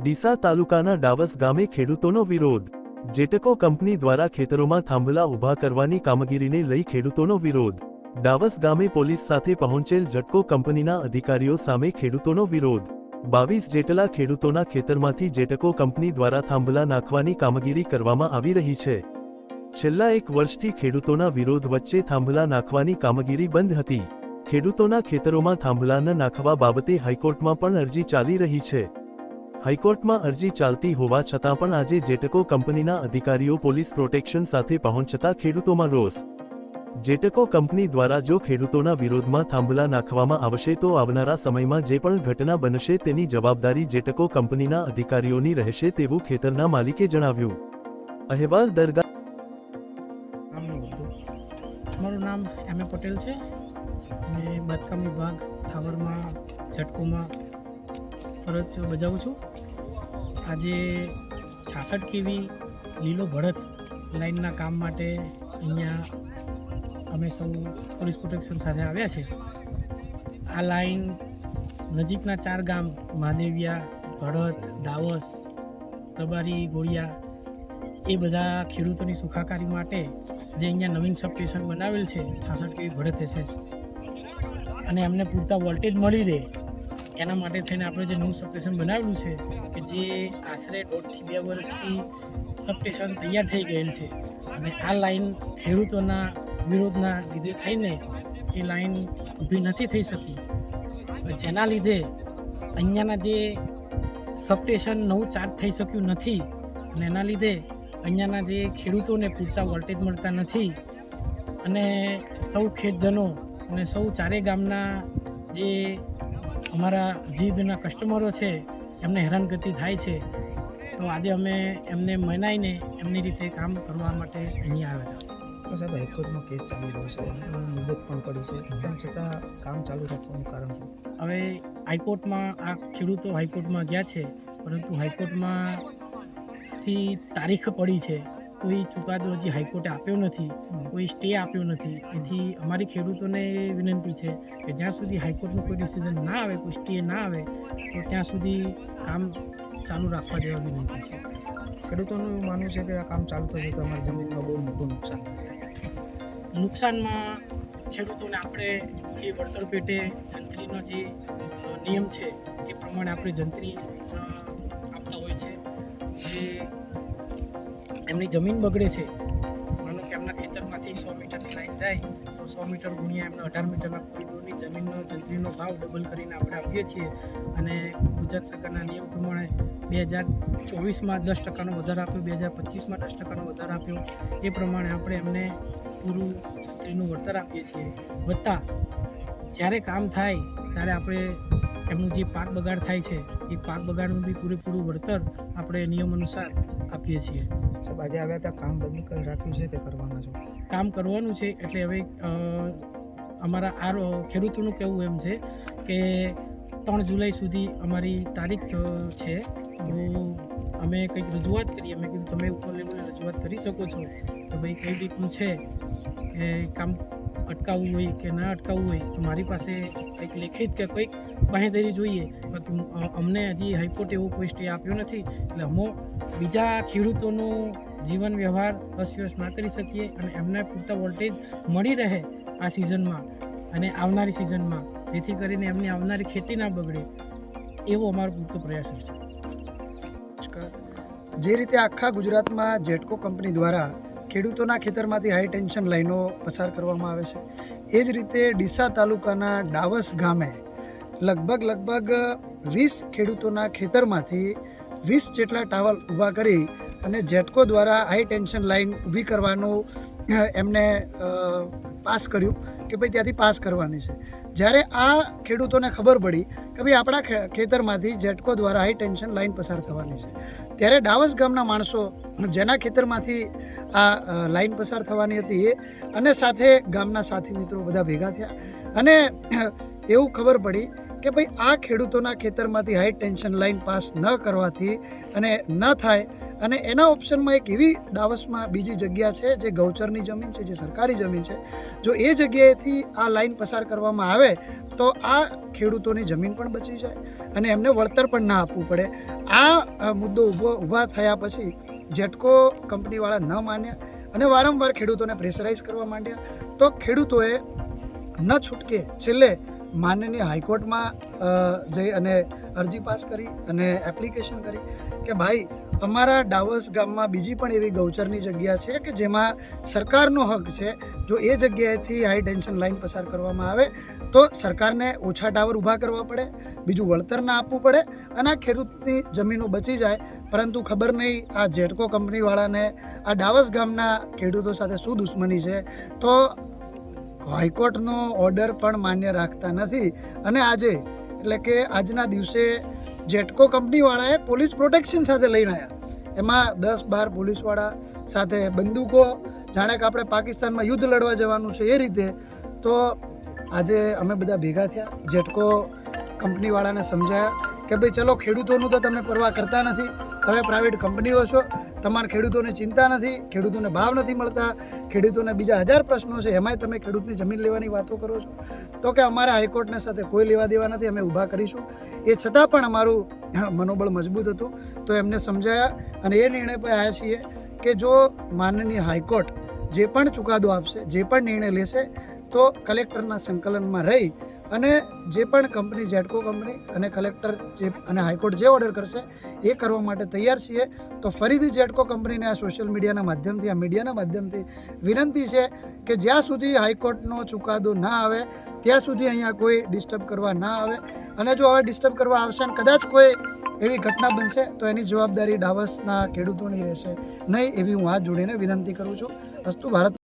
ડીસા તાલુકાના ડાવસ ગામે ખેડૂતોનો વિરોધ. જેટકો કંપની દ્વારા ખેતરોમાં થાંભલા ઊભા કરવાની કામગીરીને લઈ ખેડૂતોનો વિરોધ. ડાવસ ગામે પોલીસ સાથે પહોંચેલ જટકો કંપનીના અધિકારીઓ સામે ખેડૂતોનો વિરોધ. બાવીસ જેટલા ખેડૂતોના ખેતરમાંથી જેટકો કંપની દ્વારા થાંભલા નાખવાની કામગીરી કરવામાં આવી રહી છે. છેલ્લા એક વર્ષથી ખેડૂતોના વિરોધ વચ્ચે થાંભલા નાખવાની કામગીરી બંધ હતી. ખેડૂતોના ખેતરોમાં થાંભલા ન નાખવા બાબતે હાઈકોર્ટમાં પણ અરજી ચાલી રહી છે. હાઈકોર્ટમાં અરજી ચાલતી હોવા છતાં પણ આજે જેટકો કંપનીના અધિકારીઓ પોલીસ પ્રોટેક્શન સાથે પહોંચતા ખેડૂતોમાં રોષ. જેટકો કંપની દ્વારા જો ખેડૂતોના વિરોધમાં થાંભલા નાખવામાં આવશે તો આવનારા સમયમાં જે પણ ઘટના બનશે તેની જવાબદારી જેટકો કંપનીના અધિકારીઓની રહેશે તેવું ખેતરના માલિકે જણાવ્યું. અહેવાલ દરગાહ મારું નામ એમ એ પટેલ છે. મેં બાંધકામ વિભાગ, થાવરમાં, ઝટકોમાં ફરજ બજાવું છું. આજે છાસઠ કેવી લીલો ભરત લાઇનના કામ માટે અહીંયા અમે સૌ પોલીસ પ્રોટેક્શન સાથે આવ્યા છે. આ લાઇન નજીકના ચાર ગામ મહાદેવિયા, ભરત ડાવસ રબારી ગોળિયા એ બધા ખેડૂતોની સુખાકારી માટે જે અહીંયા નવીન સબસ્ટેશન બનાવેલ છે, છાસઠ કેવી ભરત એસએસ. અને એમને પૂરતા વોલ્ટેજ મળી રહે. એના માટે થઈને આપણે જે નવું સબસ્ટેશન બનાવેલું છે, કે જે આશરે દોઢથી બે વર્ષથી સબસ્ટેશન તૈયાર થઈ ગયેલ છે. અને આ લાઈન ખેડૂતોના વિરોધના લીધે થઈને એ લાઈન ઊભી નથી થઈ શકી. જેના લીધે અહીંયાના જે સબસ્ટેશન નવું ચાર્જ થઈ શક્યું નથી અને એના લીધે અહીંયાના જે ખેડૂતોને પૂરતા વોલ્ટેજ મળતા નથી અને સૌ ખેતજનો અને સૌ ચારે ગામના જે અમારા જીભના કસ્ટમરો છે એમને હેરાનગતિ થાય છે તો આજે અમે એમને મનાઈને એમની રીતે કામ કરવા માટે અહીંયા આવ્યા હતા. સાહેબ હાઈકોર્ટમાં કેસ ચાલી રહ્યો છે મુદત પણ પડી છે તેમ છતાં કામ ચાલુ રાખવાનું કારણ શું? હવે હાઈકોર્ટમાં આ ખેડૂતો હાઈકોર્ટમાં ગયા છે પરંતુ હાઈકોર્ટમાંથી તારીખ પડી છે. કોઈ ચુકાદો હજી હાઈકોર્ટે આપ્યો નથી કોઈ સ્ટે આપ્યો નથી. તેથી અમારી ખેડૂતોને વિનંતી છે કે જ્યાં સુધી હાઈકોર્ટનું કોઈ ડિસિઝન ના આવે કોઈ સ્ટે ના આવે તો ત્યાં સુધી કામ ચાલુ રાખવા દેવા વિનંતી છે. ખેડૂતોનું એવું માનવું છે કે આ કામ ચાલુ થશે તો અમારી જમીનમાં બહુ મોટું નુકસાન થશે? નુકસાનમાં ખેડૂતોને આપણે જે વળતર પેટે જંત્રીનો જે નિયમ છે એ પ્રમાણે આપણે જંત્રી આપતા હોય છે. જે એમની જમીન બગડે છે. માનો કે એમના ખેતરમાંથી સો મીટરની લાઈન જાય, તો સો મીટર ગુણ્યા એમને અઢાર મીટરના કોરિડોરની જમીનનો જંત્રીનો ભાવ ડબલ કરીને આપણે આપીએ છીએ. અને ગુજરાત સરકારના નિયમ પ્રમાણે બે હજાર ચોવીસમાં દસ ટકાનો વધારો આપ્યો, બે હજાર પચીસમાં દસ ટકાનો વધારો આપ્યો. એ પ્રમાણે આપણે એમને પૂરું જંત્રીનું વળતર આપીએ છીએ. વત્તા, જ્યારે કામ થાય, ત્યારે આપણે એમનું જે પાક બગાડ થાય છે, એ પાક બગાડનું બી પૂરેપૂરું વળતર આપણે નિયમ અનુસાર આપીએ છીએ. સાહેબ, આજે આવ્યા હતા, કામ બંધ કરી રાખ્યું છે કે કરવાના છો? કામ કરવાનું છે, એટલે હવે અમારા આ ખેડૂતોનું કહેવું એમ છે કે ત્રણ જુલાઈ સુધી અમારી તારીખ છે. તો અમે કંઈક રજૂઆત કરીએ. અમે કીધું, તમે ઉપર લેવલે રજૂઆત કરી શકો છો. તો ભાઈ, કઈ રીતનું છે? કે કામ અટકાવવું હોય કે ના અટકાવવું હોય, તો મારી પાસે કંઈક લેખિત કે કંઈક બાહેધરી જોઈએ. અમને હજી હાઈકોર્ટે એવો કોઈ સ્ટે આપ્યો નથી. એટલે અમો બીજા ખેડૂતોનું જીવન વ્યવહાર અસ્તવ્યસ્ત ના કરી શકીએ અને એમને પૂરતા વોલ્ટેજ મળી રહે આ સિઝનમાં અને આવનારી સિઝનમાં. જેથી કરીને એમની આવનારી ખેતી ના બગડે એવો અમારો પૂરતો પ્રયાસ રહેશે. નમસ્કાર. જે રીતે આખા ગુજરાતમાં જેટકો કંપની દ્વારા ખેડૂતોના ખેતરમાંથી હાઈ ટેન્શન લાઈનો પસાર કરવામાં આવે છે. એ જ રીતે ડીસા તાલુકાના ડાવસ ગામે લગભગ લગભગ વીસ ખેડૂતોના ખેતરમાંથી વીસ જેટલા ટાવલ ઊભા કરી અને જેટકો દ્વારા હાઈ ટેન્શન લાઈન ઊભી કરવાનું એમને પાસ કર્યું. કે ભાઈ ત્યાંથી પાસ કરવાની છે. જ્યારે આ ખેડૂતોને ખબર પડી કે ભાઈ આપણા ખેતરમાંથી જેટકો દ્વારા હાઈ ટેન્શન લાઇન પસાર થવાની છે. ત્યારે ડાવસ ગામના માણસો જેના ખેતરમાંથી આ લાઇન પસાર થવાની હતી એ અને સાથે ગામના સાથી મિત્રો બધા ભેગા થયા. અને એવું ખબર પડી કે ભાઈ આ ખેડૂતોના ખેતરમાંથી હાઈ ટેન્શન લાઈન પાસ ન કરવાથી અને ન થાય અને એના ઓપ્શનમાં એક એવી ડાવસમાં બીજી જગ્યા છે જે ગૌચરની જમીન છે, જે સરકારી જમીન છે. જો એ જગ્યાએથી આ લાઈન પસાર કરવામાં આવે, તો આ ખેડૂતોની જમીન પણ બચી જાય અને એમને વળતર પણ ના આપવું પડે. આ મુદ્દો ઊભો ઊભા થયા પછી જેટકો કંપનીવાળા ન માન્યા અને વારંવાર ખેડૂતોને પ્રેશરાઇઝ કરવા માંડ્યા, તો ખેડૂતોએ ન છૂટકે છેલ્લે માનનીય હાઈકોર્ટમાં જઈ અને અરજી પાસ કરી અને એપ્લિકેશન કરી કે ભાઈ અમારા ડાવસ ગામમાં બીજી પણ એવી ગૌચરની જગ્યા છે કે જેમાં સરકારનો હક છે. જો એ જગ્યાએથી હાઈ ટેન્શન લાઈન પસાર કરવામાં આવે, તો સરકારને ઓછા ટાવર ઊભા કરવા પડે, બીજું વળતર ના આપવું પડે અને આ ખેડૂતની જમીનો બચી જાય. પરંતુ ખબર નહીં આ જેટકો કંપનીવાળાને, આ ડાવસ ગામના ખેડૂતો સાથે શું દુશ્મની છે? તો હાઈકોર્ટનો ઓર્ડર પણ માન્ય રાખતા નથી. અને આજે, એટલે કે આજના દિવસે જેટકો કંપનીવાળાએ પોલીસ પ્રોટેક્શન સાથે લઈને આવ્યા એમાં દસ બાર પોલીસવાળા સાથે બંદૂકો, જાણે કે આપણે પાકિસ્તાનમાં યુદ્ધ લડવા જવાનું છે એ રીતે. તો આજે અમે બધા ભેગા થયા. જેટકો કંપનીવાળાને સમજાયા. કે ભાઈ ચલો ખેડૂતોનું તો તમે પરવા કરતા નથી, તમે પ્રાઇવેટ કંપનીઓ છો, તમારા ખેડૂતોને ચિંતા નથી, ખેડૂતોને ભાવ નથી મળતા, ખેડૂતોને બીજા હજાર પ્રશ્નો છે, એમાંય તમે ખેડૂતની જમીન લેવાની વાતો કરો છો. તો કે અમારા હાઈકોર્ટને સાથે કોઈ લેવા દેવા નથી, અમે ઊભા કરીશું. એ છતાં પણ અમારું મનોબળ મજબૂત હતું, તો એમને સમજાયા અને એ નિર્ણય પર આવ્યા છીએ કે જો માનનીય હાઈકોર્ટ જે પણ ચુકાદો આપશે, જે પણ નિર્ણય લેશે, તો કલેક્ટરના સંકલનમાં રહી અને જે પણ કંપની જેટકો કંપની અને કલેક્ટર જે અને હાઈકોર્ટ જે ઓર્ડર કરશે, એ કરવા માટે તૈયાર છીએ. તો ફરીથી જેટકો કંપનીને આ સોશિયલ મીડિયાના માધ્યમથી, આ મીડિયાના માધ્યમથી વિનંતી છે કે જ્યાં સુધી હાઈકોર્ટનો ચુકાદો ના આવે, ત્યાં સુધી અહીંયા કોઈ ડિસ્ટર્બ કરવા ના આવે. અને જો હવે ડિસ્ટર્બ કરવા આવશે અને કદાચ કોઈ એવી ઘટના બનશે, તો એની જવાબદારી ડાવસના ખેડૂતોની રહેશે. નહીં, એવી હું હાથ જોડીને વિનંતી કરું છું. અસ્તુ ભારત